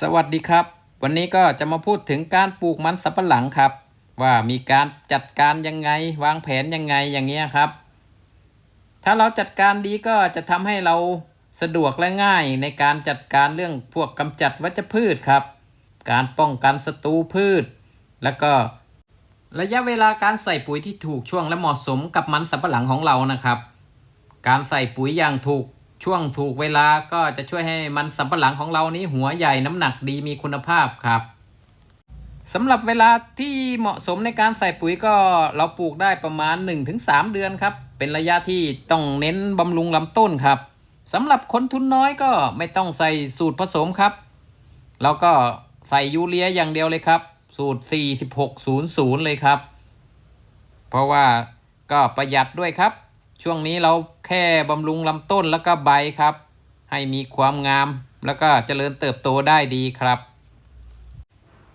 สวัสดีครับ วันนี้ก็จะมาพูดถึงการปลูกมันสำปะหลังครับ ว่ามีการจัดการยังไง วางแผนยังไงอย่างเงี้ยครับ ถ้าเราจัดการดีก็จะทำให้เราสะดวกและง่ายในการจัดการเรื่องพวกกำจัดวัชพืชครับ การป้องกันศัตรูพืช แล้วก็ระยะเวลาการใส่ปุ๋ยที่ถูกช่วงและเหมาะสมกับมันสำปะหลังของเรานะครับ การใส่ปุ๋ยอย่างถูก ช่วงถูกเวลาก็จะช่วยให้มันสำปะหลังของเรานี้หัวใหญ่น้ำหนักดีมีคุณภาพครับสำหรับเวลาที่เหมาะสมในการใส่ปุ๋ยก็เราปลูกได้ประมาณ 1-3 เดือนครับ เป็นระยะที่ต้องเน้นบำรุงลำต้นครับสำหรับคนทุนน้อยก็ไม่ต้องใส่สูตรผสมครับเราก็ใส่ยูเรียอย่างเดียวเลยครับ สูตร 4600 เลยครับ เพราะว่าก็ประหยัดด้วยครับ ช่วงนี้เราแค่บำรุงลำต้นแล้วก็ใบครับ ให้มีความงามแล้วก็เจริญเติบโตได้ดีครับ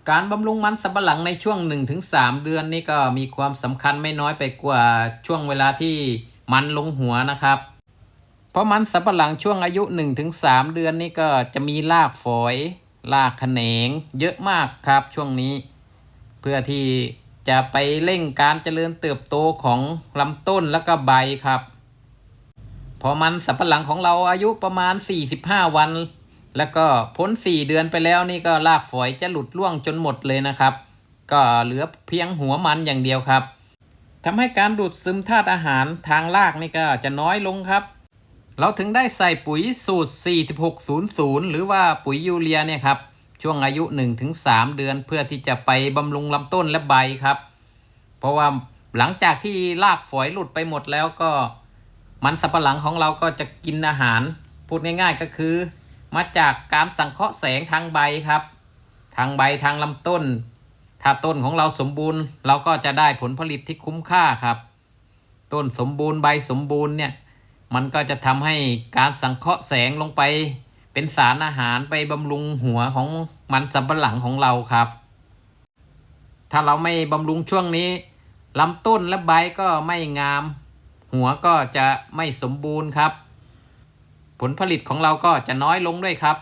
การบำรุงมันสำปะหลังในช่วง 1-3 เดือนนี่ก็มีความสำคัญไม่น้อยไปกว่าช่วงเวลาที่มันลงหัวนะครับ เพราะมันสำปะหลังช่วงอายุ 1-3 เดือนนี่ก็จะมีรากฝอยรากแขนงเยอะมากครับช่วงนี้ เพื่อที่ จะไปเร่งการเจริญเติบโตของลำต้นแล้วก็ใบครับ พอมันสับปะหลังของเราอายุประมาณ 45 วัน แล้วก็พ้น 4 เดือนไปแล้วนี่ก็รากฝอยจะหลุดร่วงจนหมดเลยนะครับ ก็เหลือเพียงหัวมันอย่างเดียวครับทำให้การดูดซึมธาตุอาหารทางรากนี่ก็จะน้อยลงครับ เราถึงได้ใส่ปุ๋ยสูตร 4600 หรือว่าปุ๋ยยูเรียเนี่ยครับ ช่วงอายุ 1-3 เดือนเพื่อที่จะไปบำรุงลำต้นและใบครับ เพราะว่าหลังจากที่รากฝอยหลุดไปหมดแล้วก็มันสับปะหลังของเราก็จะกินอาหาร พูดง่ายๆก็คือ มาจากการสังเคราะห์แสงทางใบครับ ทางใบทางลำต้น ถ้าต้นของเราสมบูรณ์ เราก็จะได้ผลผลิตที่คุ้มค่าครับ ต้นสมบูรณ์ใบสมบูรณ์เนี่ยมันก็จะทำให้การสังเคราะห์แสงลงไป เป็นสารอาหารไปบำรุงหัวของมันสำปะหลังของเราครับ ถ้าเราไม่บำรุงช่วงนี้ลำต้นและใบก็ไม่งาม หัวก็จะไม่สมบูรณ์ครับ ผลผลิตของเราก็จะน้อยลงด้วยครับ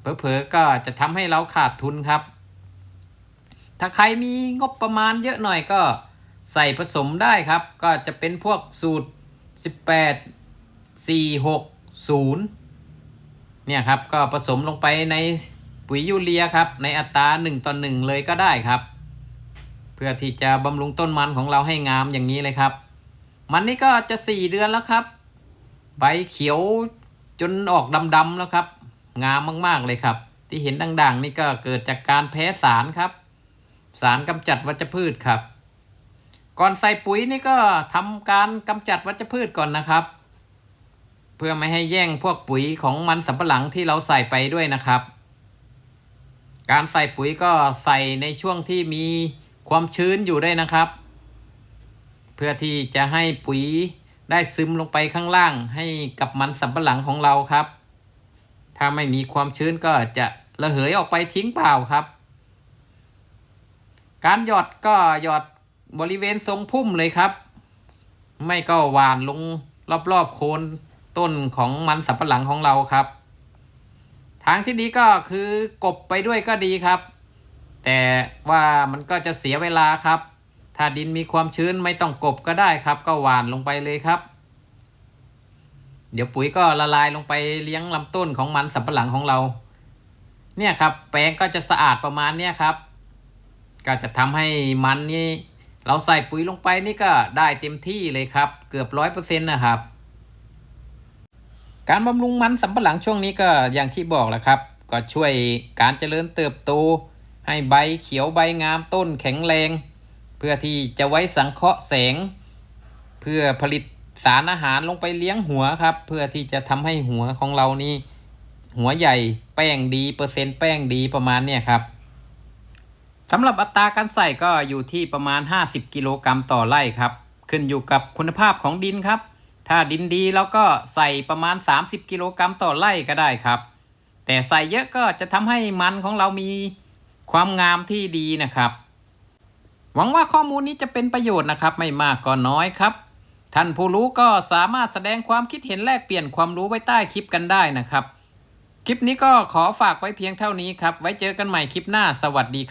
เผลอๆก็จะทำให้เราขาดทุนครับ ถ้าใครมีงบประมาณเยอะหน่อยก็ใส่ผสมได้ครับ ก็จะเป็นพวกสูตร 18 4 6 0 เนี่ยครับก็ผสมลงไปในปุ๋ยยูเรียครับ ในอัตรา1ต่อ1เลยก็ได้ครับ เพื่อที่จะบำรุงต้นมันของเราให้งามอย่างนี้เลยครับ มันนี่ก็จะ 4 เดือนแล้วครับ ใบเขียวจนออกดำๆแล้วครับ งามมากๆเลยครับ ที่เห็นด่างๆ นี่ก็เกิดจากการแพ้สารครับ สารกำจัดวัชพืชครับ ก่อนใส่ปุ๋ยนี่ก็ทำการกำจัดวัชพืชก่อนนะครับ เพื่อไม่ให้แย่งพวกปุ๋ยของมันสำปะหลังที่เราใส่ไปด้วยนะครับ การใส่ปุ๋ยก็ใส่ในช่วงที่มีความชื้นอยู่ด้วยนะครับ เพื่อที่จะให้ปุ๋ยได้ซึมลงไปข้างล่างให้กับมันสำปะหลังของเราครับ ถ้าไม่มีความชื้นก็จะระเหยออกไปทิ้งเปล่าครับ การหยอดก็หยอดบริเวณทรงพุ่มเลยครับ ไม่ก็หวานลงรอบๆโคน ต้นของมันสับปะหลังของเราครับ ทางที่ดีก็คือกบไปด้วยก็ดีครับ แต่ว่ามันก็จะเสียเวลาครับ ถ้าดินมีความชื้นไม่ต้องกบก็ได้ครับ ก็หวานลงไปเลยครับ เดี๋ยวปุ๋ยก็ละลายลงไปเลี้ยงลำต้นของมันสับปะหลังของเรา เนี่ยครับ แปลงก็จะสะอาดประมาณเนี้ยครับ ก็จะทำให้มันนี่เราใส่ปุ๋ยลงไปนี่ก็ได้เต็มที่เลยครับ เกือบร้อยเปอร์เซ็นต์นะครับ การบำรุงมันสำปะหลังช่วงนี้ก็อย่างที่บอกแหละครับ ก็ช่วยการเจริญเติบโต ให้ใบเขียวใบงามต้นแข็งแรง เพื่อที่จะไว้สังเคราะห์แสง เพื่อผลิตสารอาหารลงไปเลี้ยงหัวครับ เพื่อที่จะทำให้หัวของเรานี่หัวใหญ่แป้งดีเปอร์เซ็นต์แป้งดีประมาณเนี่ยครับสำหรับอัตราการใส่ก็อยู่ที่ประมาณ 50 กิโลกรัมต่อไร่ครับ ขึ้นอยู่กับคุณภาพของดินครับ ถ้าดินดีแล้วก็ใส่ประมาณ 30 กิโลกรัมต่อไร่ก็ได้ครับ แต่ใส่เยอะก็จะทำให้มันของเรามีความงามที่ดีนะครับ หวังว่าข้อมูลนี้จะเป็นประโยชน์นะครับ ไม่มากก็น้อยครับ ท่านผู้รู้ก็สามารถแสดงความคิดเห็นแลกเปลี่ยนความรู้ไว้ใต้คลิปกันได้นะครับคคลิปนี้ก็ขอฝากไว้เพียงเท่านี้ครับ ไว้เจอกันใหม่คลิปหน้าสวัสดีครับ